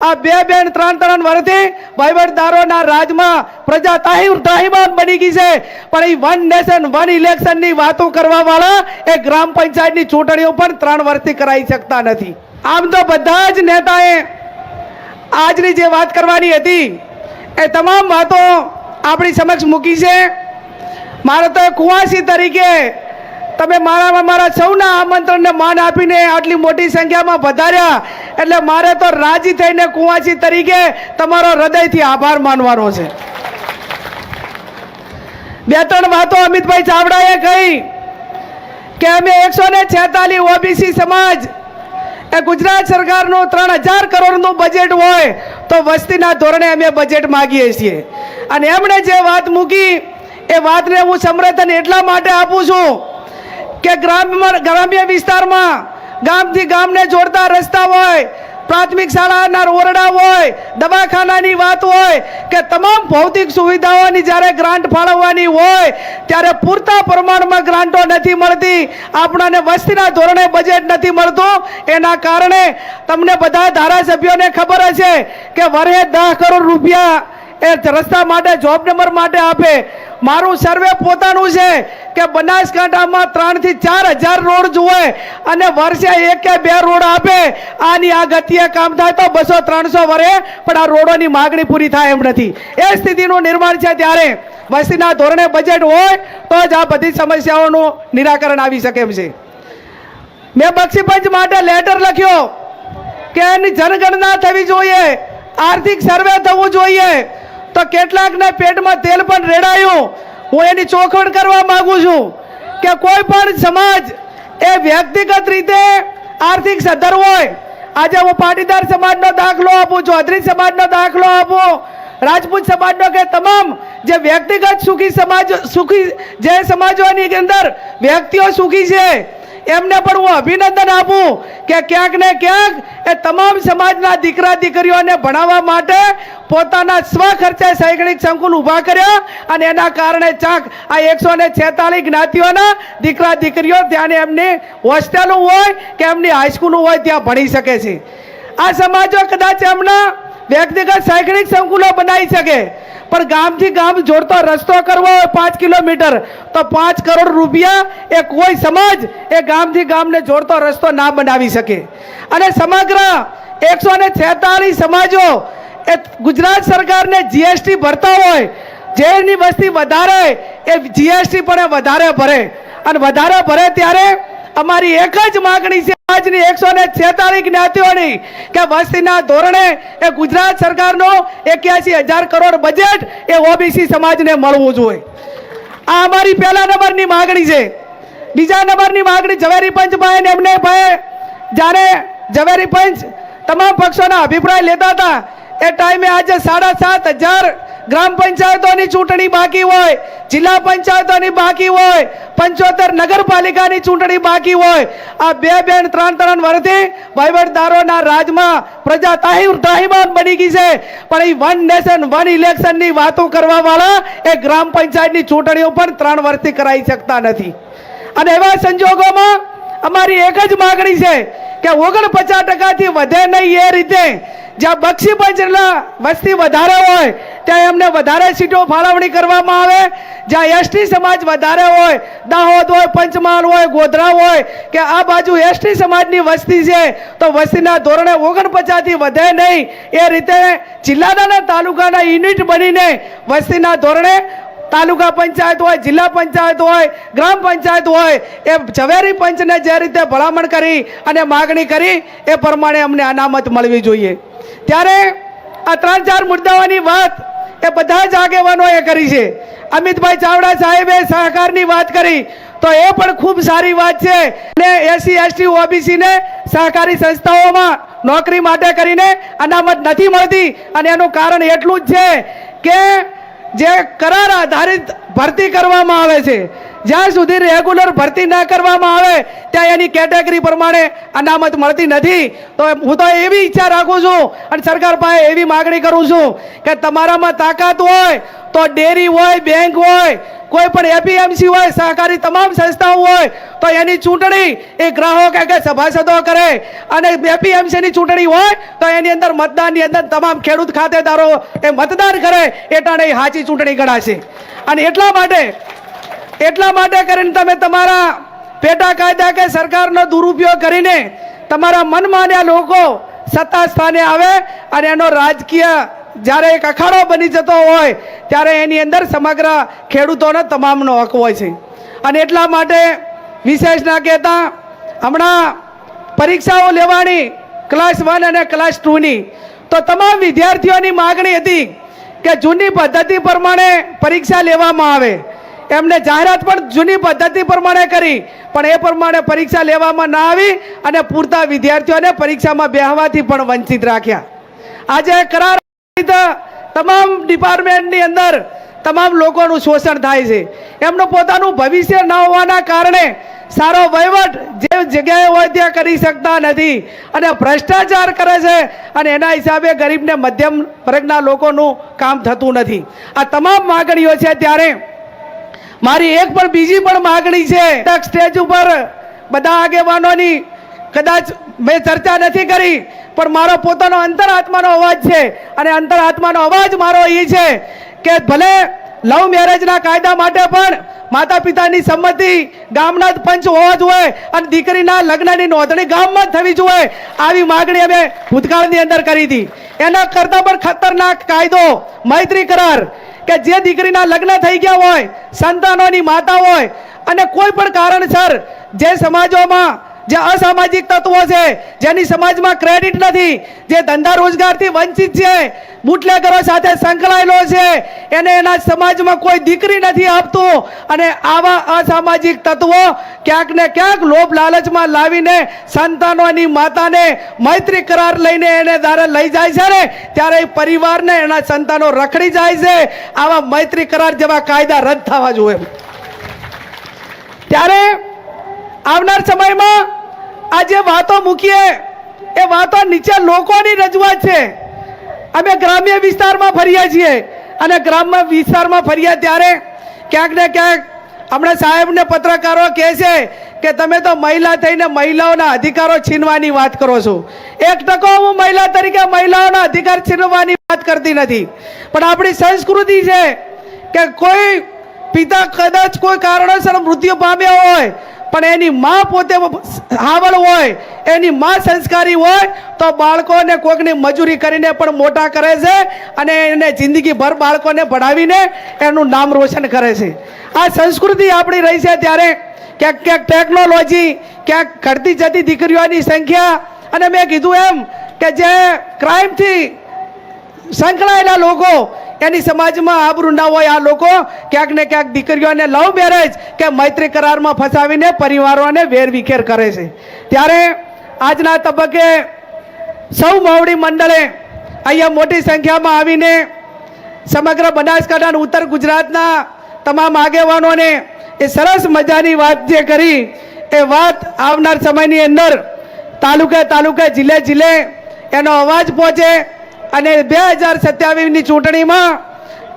આ બે બેન ત્રણ ત્રણ વર્ષથી વહીવટદારોના રાજમાં પ્રજા તાહી તાહીમાન બની ગઈ છે. પણ એ વન નેશન, વન ઇલેક્શનની વાતો કરવા વાળા એ ગ્રામ પંચાયતની ચૂંટણીઓ પણ ત્રણ વર્ષથી કરાવી શકતા નથી. આમ તો બધા જ નેતાએ આજની જે વાત કરવાની હતી, એ તમામ વાતો આપણી સમક્ષ મૂકી છે. મારે તો કુવાસી તરીકે તમે મારા મારા સૌના આમંત્રણને માન આપીને આટલી મોટી સંખ્યામાં વધાર્યા, એટલે મારે તો રાજી થઈને કુંવાસી તરીકે તમારો હૃદયથી આભાર માનવાનો છે. બે ત્રણ વાતો અમિતભાઈ ચાવડાએ કહી કે અમે એકસો ને છેતાલીસ ઓબીસી સમાજ, એ ગુજરાત સરકારનું ત્રણ હજાર કરોડનું બજેટ હોય તો વસ્તીના ધોરણે અમે બજેટ માગીએ છીએ. અને એમણે જે વાત મૂકી, એ વાતને હું સમર્થન એટલા માટે આપું છું કે ગ્રામ્ય ગ્રામ્ય વિસ્તારમાં ગામથી ગામને જોડતા રસ્તા હોય, પ્રાથમિક શાળાના ઓરડા હોય, દવાખાનાની વાત હોય, કે તમામ ભૌતિક સુવિધાઓની જ્યારે ગ્રાન્ટ ફાળવવાની હોય, ત્યારે પૂરતા પ્રમાણમાં ગ્રાન્ટો નથી મળતી, આપણાને વસ્તીના ધોરણે બજેટ નથી મળતું. એના કારણે તમને બધા ધારાસભ્યોને ખબર હશે કે વરે દસ કરોડ રૂપિયા એ રસ્તા માટે જોબ નંબર માટે આપે. મારું સર્વે પોતાનું છે કે બનાસકાંઠામાં ત્રણથી ચાર હજાર રોડ જુએ અને વર્ષે એક કે બે રોડ આપે. આની આ ગતિએ કામ થાય તો બસો ત્રણસો વરે, પણ આ રોડોની માગણી પૂરી થાય એમ નથી. એ સ્થિતિનું નિર્માણ છે ત્યારે. વસ્તીના ધોરણે બજેટ હોય તો જ આ બધી સમસ્યાઓનું નિરાકરણ આવી શકે એમ છે. મેં બક્ષીપંચ માટે લેટર લખ્યો કે એની જનગણના થવી જોઈએ, આર્થિક સર્વે થવું જોઈએ. તો કેટલાકને પેટમાં તેલ પણ રેડાયું. હું એની ચોખવટ કરવા માંગુ છું કે કોઈ પણ સમાજ એ વ્યક્તિગત રીતે આર્થિક સદ્ધર હોય. આજે હું પાટીદાર સમાજનો દાખલો આપું, ચૌધરી સમાજનો દાખલો આપું, રાજપૂત સમાજનો કે તમામ જે વ્યક્તિગત સુખી સમાજ, સુખી જે સમાજોની અંદર વ્યક્તિઓ સુખી છે એમને પણ હું અભિનંદન આપું કે ક્યાંક ને ક્યાંક એ તમામ સમાજના દીકરા દીકરીઓને ભણાવવા માટે પોતાના સ્વ ખર્ચે શૈક્ષણિક સંકુલ ઊભા કર્યા અને એના કારણે ચાક આ એકસો ને છેતાલીસ જ્ઞાતિઓના દીકરા દીકરીઓ ત્યાં એમની હોસ્ટેલો હોય કે એમની હાઈસ્કૂલો હોય ત્યાં ભણી શકે છે. આ સમાજો કદાચ એમના વ્યક્તિગત શૈક્ષણિક સંકુલો બનાવી શકે. પણ ગામથી ગામ જોડતો રસ્તો કરવો હોય પાંચ કિલોમીટર, તો પાંચ કરોડ રૂપિયા એ કોઈ સમાજ એ ગામથી ગામને જોડતો રસ્તો ના બનાવી શકે. અને સમગ્ર એકસો ને છેતાલીસ સમાજો એ ગુજરાત સરકારને જીએસટી ભરતા હોય જેની વસ્તી વધારે, એ જીએસટી પણ વધારે ભરે. અને વધારે ભરે ત્યારે અમારી એક જ માગણી છે આજની એકસો ને છેતાલીસ જ્ઞાતિઓની કે વસ્તીના ધોરણે એ ગુજરાત સરકારનો એક્યાસી હજાર કરોડ બજેટ એ ઓબીસી સમાજને મળવું જોઈએ. આ અમારી પહેલા નંબરની માગણી છે. બીજા નંબરની માગણી ઝવેરી પંચ એમને ભાઈ જ્યારે ઝવેરી તમામ પક્ષોના અભિપ્રાય લેતા હતા, એ ટાઈમે આજે સાડા સાત હજાર ગ્રામ પંચાયતોની ચૂંટણી બાકી હોય, જિલ્લા પંચાયતોની બાકી હોય, પંચોતેર નગરપાલિકાની ચૂંટણી બાકી હોય, આ બે બેન ત્રણ ત્રણ વર્ષથી વહીવટદારોના રાજમાં પ્રજા તાહી તાહીમાન બની ગઈ છે. પણ એ વન નેશન, વન ઇલેક્શનની વાતો કરવા વાળા એ ગ્રામ પંચાયતની ચૂંટણીઓ પણ ત્રણ વર્ષથી કરાવી શકતા નથી. અને એવા સંજોગોમાં અમારી એક જ માગણી છે કે ઓગણપચાસ ટકાથી વધે નહીં એ રીતે. જ્યાં બક્ષી પંચના વસ્તી વધારે હોય, ત્યાં એમને વધારે સીટો ફાળવણી કરવામાં આવે. જ્યાં એસટી સમાજ વધારે હોય, દાહોદ હોય, પંચમહાલ હોય, ગોધરા હોય, કે આ બાજુ એસટી સમાજની વસ્તી છે, તો વસ્તીના ધોરણે ઓગણપચાસથી વધે નહીં. એ રીતે જિલ્લાના તાલુકાના યુનિટ બનીને વસ્તીના ધોરણે તાલુકા પંચાયત હોય, જિલ્લા પંચાયત હોય, ગ્રામ પંચાયત હોય, એ ઝવેરી પંચને જે રીતે ભલામણ કરી અને માગણી કરી, એ પ્રમાણે અમને અનામત મળવી જોઈએ. ત્યારે આ ત્રણ ચાર મુદ્દાઓની વાત એ બધા જ આગેવાનોએ કરી છે. અમિતભાઈ ચાવડા સાહેબે સહકારની વાત કરી, તો એ પણ ખૂબ સારી વાત છે. અને એસસી એસટી, ઓબીસીને સહકારી સંસ્થાઓમાં નોકરી માટે કરીને અનામત નથી મળતી. અને એનું કારણ એટલું જ છે કે જે કરાર આધારિત ભરતી કરવામાં આવે છે. જ્યાં સુધી રેગ્યુલર ભરતી ના કરવામાં આવે, ત્યાં એની કેટેગરી પ્રમાણે અનામત મળતી નથી. તો હું તો એવી ઈચ્છા રાખું છું અને સરકાર પાસે એવી માગણી કરું છું કે તમારામાં તાકાત હોય, તો ડેરી હોય, બેંક હોય, કોઈ પણ એપીએમસી હોય, સહકારી તમામ સંસ્થાઓ હોય, તો એની ચૂંટણી એ ગ્રાહક કે સભાસદો કરે. અને એપીએમસીની ચૂંટણી હોય, તો એની અંદર મતદાનની અંદર તમામ ખેડૂત ખાતેદારો એ મતદાન કરે, એટાણે એ સાચી ચૂંટણી ગણાશે. અને એટલા માટે એટલા માટે કરીને તમે તમારા પેટા કાયદા કે સરકારનો દુરુપયોગ કરીને તમારા મનમાન્યા લોકો સત્તા સ્થાને આવે અને એનો રાજકીય જ્યારે એક અખાડો બની જતો હોય, ત્યારે એની અંદર સમગ્ર ખેડૂતોનો તમામનો હક હોય છે. અને એટલા માટે વિશેષ ના કહેતા, હમણાં પરીક્ષાઓ લેવાની ક્લાસ વન અને ક્લાસ ટુની તો તમામ વિદ્યાર્થીઓની માગણી હતી કે જૂની પદ્ધતિ પ્રમાણે પરીક્ષા લેવામાં આવે. એમને જાહેરાત પણ જૂની પદ્ધતિ પ્રમાણે કરી, પણ એ પ્રમાણે પરીક્ષા લેવામાં ના આવી અને પૂરતા વિદ્યાર્થીઓને પરીક્ષામાં બેહવાથી પણ વંચિત રાખ્યા. આજે કરાર તમામ ડિપાર્ટમેન્ટની અંદર તમામ લોકોનું શોષણ થાય છે. એમનું પોતાનું ભવિષ્ય ન હોવાના કારણે સારો વહીવટ જે જગ્યાએ હોય ત્યાં કરી શકતા નથી અને ભ્રષ્ટાચાર કરે છે અને એના હિસાબે ગરીબને મધ્યમ વર્ગના લોકોનું કામ થતું નથી. આ તમામ માગણીઓ છે ત્યારે મારી એક પણ બીજી પણ માગણી છે. સ્ટેજ ઉપર બધા આગેવાનોની કદાચ મેં ચર્ચા નથી કરી, પણ મારો પોતાનો અંતરાત્માનો અવાજ છે. અને અંતરાત્માનો અવાજ મારો એ છે કે ભલે લવ મેરેજના કાયદા માટે પણ માતા પિતાની સંમતિ ગામના પંચ હોવા જોઈએ અને દીકરીના લગ્નની નોંધણી ગામમાં થવી જોઈએ આવી માગણી અમે ભૂતકાળની અંદર કરી હતી. એના કરતાં પણ ખતરનાક કાયદો, મૈત્રી કરાર કે જે દીકરીના લગ્ન થઈ ગયા હોય, સંતાનોની માતા હોય અને કોઈ પણ કારણસર જે સમાજોમાં જે અસામાજિક તત્વો છે, જેની સમાજમાં ક્રેડિટ નથી, જે ધંધા રોજગારથી વંચિત છે, બુટલેગરો સાથે સંકળાયેલો છે, એને એના સમાજમાં કોઈ દીકરી નથી આપતું. અને આવા અસામાજિક તત્વો ક્યાંક ને ક્યાંક લોભ લાલચમાં લાવીને સંતાનોની માતાને મૈત્રી કરાર લઈને એને દારે લઈ જાય છે ને, ત્યારે પરિવારને એના સંતાનો રખડી જાય છે. આવા મૈત્રી કરાર જેવા કાયદા રદ થવા જોઈએ. ત્યારે આવનાર સમયમાં આ જે વાતો મૂકીએ, એ વાતો નીચે લોકોની રજૂઆત છે. અમે ગ્રામ્ય વિસ્તારમાં ફરીએ છીએ અને ગ્રામ્ય વિસ્તારમાં ફર્યા ત્યારે ક્યાંક ને ક્યાંક હમણાં સાહેબને પત્રકારો કહે છે કે તમે તો મહિલા થઈને મહિલાઓના અધિકારો છીનવાની વાત કરો છો. એક ટકો હું મહિલા તરીકે મહિલાઓના અધિકાર છીનવાની વાત કરતી નથી. પણ આપણી સંસ્કૃતિ છે કે કોઈ પિતા કદાચ કોઈ કારણોસર મૃત્યુ પામ્યો હોય પણ એની માં પોતે હાવળ હોય, એની માં સંસ્કારી હોય, તો બાળકોને કોઈકની મજૂરી કરીને પણ મોટા કરે છે અને એને જિંદગીભર બાળકોને ભણાવીને એનું નામ રોશન કરે છે. આ સંસ્કૃતિ આપણી રહી છે ત્યારે ક્યાંક ક્યાંક ટેકનોલોજી ક્યાંક ઘટતી જતી દીકરીઓની સંખ્યા, અને મેં કીધું એમ કે જે ક્રાઇમથી સંકળાયેલા લોકો એની સમાજમાં આબરૂ ના હોય આ લોકો, ક્યાંક ને ક્યાંક દીકરીઓને લવ મેરેજ કે મૈત્રી કરારમાં ફસાવીને પરિવારોને વેરવિખેર કરે છે. ત્યારે આજના તબક્કે સૌ માવડી મંડળે અહીંયા મોટી સંખ્યામાં આવીને સમગ્ર બનાસકાંઠા અને ઉત્તર ગુજરાતના તમામ આગેવાનોને એ સરસ મજાની વાત જે કરી, એ વાત આવનાર સમયની અંદર તાલુકે તાલુકે, જિલ્લે જિલ્લે એનો અવાજ પહોંચે અને બે હજાર સત્યાવીસની ચૂંટણીમાં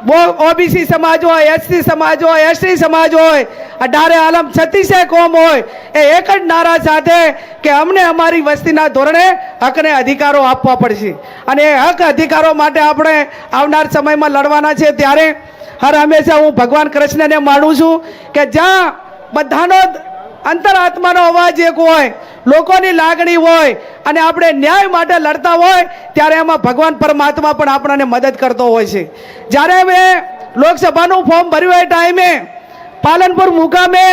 બહુ ઓબીસી સમાજ હોય, એસસી સમાજ હોય, એસટી સમાજ હોય અઢારે આલમ છત્રીસે કોમ હોય, એ એક જ નારા સાથે કે અમને અમારી વસ્તીના ધોરણે હકને અધિકારો આપવા પડશે. અને એ હક અધિકારો માટે આપણે આવનાર સમયમાં લડવાના છે ત્યારે હર હંમેશા હું ભગવાન કૃષ્ણને માનું છું કે જ્યાં બધાનો અંતરાત્માનો અવાજ એક હોય, લોકોની લાગણી હોય અને આપણે ન્યાય માટે લડતા હોય, ત્યારે એમાં ભગવાન પરમાત્મા પણ આપણને મદદ કરતો હોય છે. જ્યારે મેં લોકસભાનું ફોર્મ ભર્યું એ ટાઈમે પાલનપુર મુકામે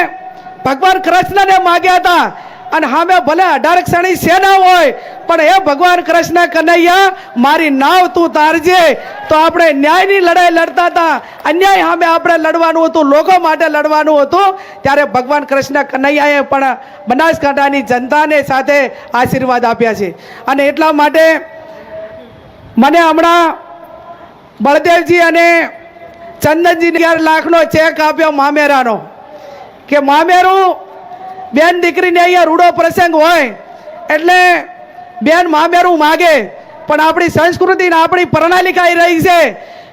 ભગવાન કૃષ્ણને માગ્યા હતા અને સામે ભલે અઢાર ક્ષણી સેના હોય, પણ એ ભગવાન કૃષ્ણ કનૈયા, મારી નાવ તું તારજે. તો આપણે ન્યાયની લડાઈ લડતા હતા. અન્યાય સામે આપણે લડવાનું હતું, લોકો માટે લડવાનું હતું. ત્યારે ભગવાન કૃષ્ણ કનૈયાએ પણ બનાસકાંઠાની જનતાને સાથે આશીર્વાદ આપ્યા છે. અને એટલા માટે મને હમણાં બળદેવજી અને ચંદનજીને અગિયાર લાખનો ચેક આપ્યો મામેરાનો. કે મામેરું બેન દીકરીને અહીંયા રૂડો પ્રસંગ હોય, એટલે બેન મામેરું માગે, પણ આપણી સંસ્કૃતિ ને આપણી પ્રણાલિકા એ રહી છે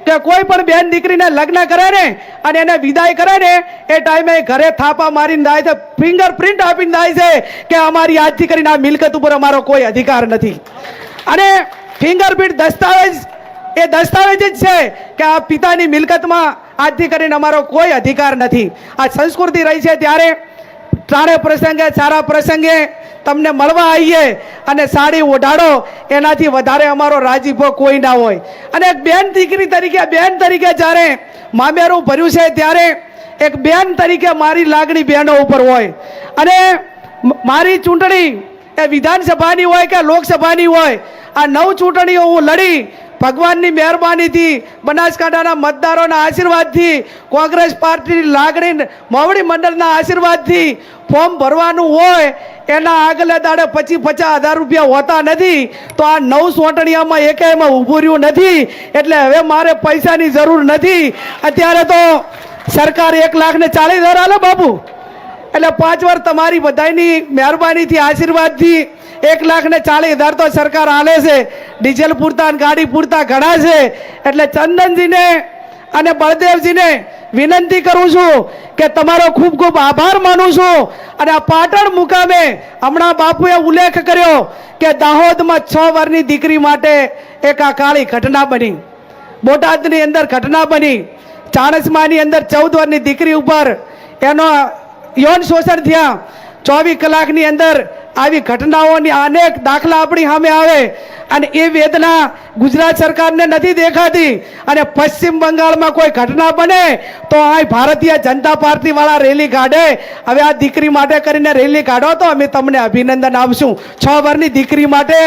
કે કોઈ પણ બેન દીકરીને લગ્ન કરે ને અને એને વિદાય કરે ને, એ ટાઈમે ઘરે થાપા મારીને જાય છે ફિંગર પ્રિન્ટ આપીને દાય છે કે અમારી આજથી કરીને આ મિલકત ઉપર અમારો કોઈ અધિકાર નથી. અને ફિંગરપ્રિન્ટ દસ્તાવેજ, એ દસ્તાવેજ જ છે કે આ પિતાની મિલકતમાં આજથી કરીને અમારો કોઈ અધિકાર નથી. આ સંસ્કૃતિ રહી છે ત્યારે સારા પ્રસંગે સારા પ્રસંગે તમને મળવા આવીએ અને સાડી ઓઢાડો. એનાથી વધારે અમારો રાજીપો કોઈ ના હોય. અને એક બેન દીકરી તરીકે બેન તરીકે જ્યારે મામેરું ભર્યું છે ત્યારે એક બેન તરીકે મારી લાગણી બહેનો ઉપર હોય. અને મારી ચૂંટણી એ વિધાનસભાની હોય કે લોકસભાની હોય, આ નવ ચૂંટણીઓ હું લડી ભગવાનની મહેરબાનીથી બનાસકાંઠાના મતદારોના આશીર્વાદથી કોંગ્રેસ પાર્ટીની લાગણી મોવડી મંડળના આશીર્વાદથી ફોર્મ ભરવાનું હોય, એના આગલે દાડે પછી પચાસ હજાર રૂપિયા હોતા નથી, તો આ નવ સોટણીયામાં એકાઈમાં ઊભું રહ્યું નથી, એટલે હવે મારે પૈસાની જરૂર નથી. અત્યારે તો સરકાર એક લાખ ને ચાલીસ હજાર આલે બાબુ એટલે પાંચ વાર તમારી બધાની મહેરબાનીથી, આશીર્વાદથી એક લાખ ને ચાલીસ હજાર તો સરકાર આલે છે. ડીઝલ પૂરતા ગાડી પૂરતા ઘણા છે. એટલે ચંદનજીને અને બળદેવજીને વિનંતી કરું છું કે તમારો ખૂબ ખૂબ આભાર માનું છું. અને આ પાટણ મુકામે હમણાં બાપુએ ઉલ્લેખ કર્યો કે દાહોદમાં છ વર્ષની દીકરી માટે એક આ કાળી ઘટના બની. બોટાદની અંદર ઘટના બની. ચાણસમાની અંદર ચૌદ વર્ષની દીકરી ઉપર એનો યૌન શોષણ થયા. ચોવીસ કલાકની અંદર આવી ઘટનાઓની અનેક દાખલા આપણી સામે આવે અને એ વેદના ગુજરાત સરકારને નથી દેખાતી અને પશ્ચિમ બંગાળમાં કોઈ ઘટના બને તો આ ભારતીય જનતા પાર્ટી વાળા રેલી કાઢે. હવે આ દીકરી માટે કરીને રેલી કાઢો તો અમે તમને અભિનંદન આપશું. છ વર્ષની દીકરી માટે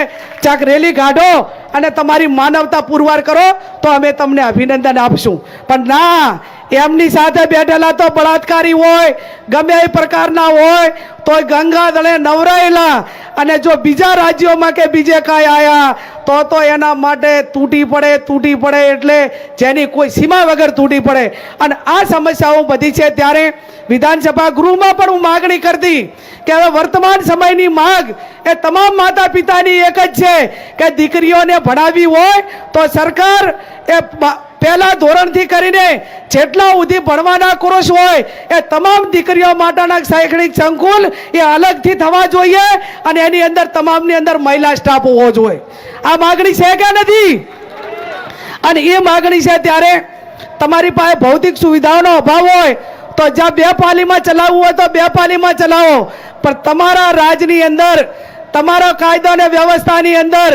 ચાક રેલી કાઢો અને તમારી માનવતા પુરવાર કરો તો અમે તમને અભિનંદન આપશું. પણ ના એમની સાથે બેઠેલા તો બળાત્કારી હોય, ગમે એ પ્રકારના હોય, તોય ગંગા દળે નવરાયેલા. અને જો બીજા રાજ્યોમાં કે બીજે કાંઈ આવ્યા તો તો એના માટે તૂટી પડે તૂટી પડે એટલે જેની કોઈ સીમા વગર તૂટી પડે. અને આ સમસ્યાઓ બધી છે ત્યારે વિધાનસભા ગૃહમાં પણ હું માગણી કરતી કે હવે વર્તમાન સમયની માગ એ તમામ માતા પિતાની એક જ છે કે દીકરીઓને ભણાવી હોય, તો સરકાર એ પહેલા ધોરણથી કરીને જેટલા સુધી ભણવાના કોર્સ હોય, એ તમામ દીકરીઓ માટેના શૈક્ષણિક સંકુલ એ અલગથી થવા જોઈએ અને એની અંદર તમામની અંદર મહિલા સ્ટાફ હોવો જોઈએ. આ માગણી છે કે નથી? અને એ માગણી છે ત્યારે તમારી પાસે ભૌતિક સુવિધાઓનો અભાવ હોય, તો જ્યાં બે પાલીમાં ચલાવવું હોય તો બે પાલીમાં ચલાવો. પણ તમારા રાજની અંદર તમારો કાયદો અને વ્યવસ્થાની અંદર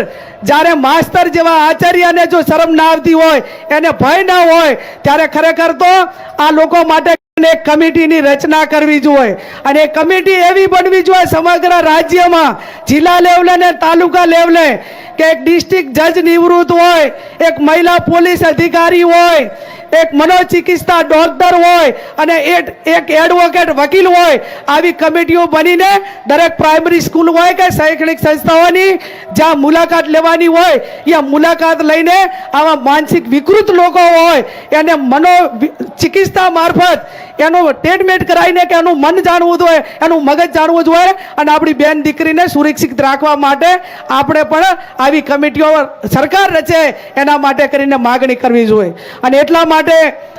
જ્યારે માસ્તર જેવા આચાર્યને જો શરમ ના આવતી હોય, એને ભય ના હોય, ત્યારે ખરેખર તો આ લોકો માટે એક કમિટીની રચના કરવી જોઈએ. અને કમિટી એવી બનવી જોઈએ સમગ્ર રાજ્યમાં, જિલ્લા લેવલે ને તાલુકા લેવલે, કે એક ડિસ્ટ્રિક્ટ જજ નિવૃત્ત હોય, એક મહિલા પોલીસ અધિકારી હોય, એક મનોચિકિત્સા ડોક્ટર હોય, અને એક એડવોકેટ વકીલ હોય, આવી કમિટીઓ બનીને દરેક પ્રાઇમરી સ્કૂલ હોય કે શૈક્ષણિક સંસ્થાઓની જ્યાં મુલાકાત લેવાની હોય, ત્યાં મુલાકાત લઈને આવા માનસિક વિકૃત લોકો હોય, એને મનો ચિકિત્સા મારફત એનું ટ્રીટમેન્ટ કરાવીને કે એનું મન જાણવું જોઈએ, એનું મગજ જાણવું જોઈએ અને આપણી બેન દીકરીને સુરક્ષિત રાખવા માટે આપણે પણ આવી કમિટીઓ સરકાર રચે એના માટે કરીને માગણી કરવી જોઈએ. અને એટલા માટે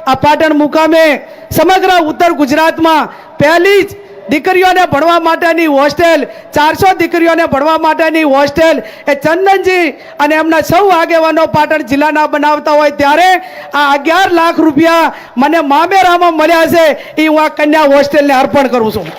આ પાટણ મુકામે સમગ્ર ઉત્તર ગુજરાતમાં પહેલી જ દીકરીઓને ભણવા માટેની હોસ્ટેલ, ચારસો દીકરીઓને ભણવા માટેની હોસ્ટેલ. એ ચંદનજી અને એમના સૌ આગેવાનો પાટણ જિલ્લાના બનાવતા હોય ત્યારે આ અગિયાર લાખ રૂપિયા મને મામેરામાં મળ્યા છે. એ હું આ કન્યા હોસ્ટેલને અર્પણ કરું છું.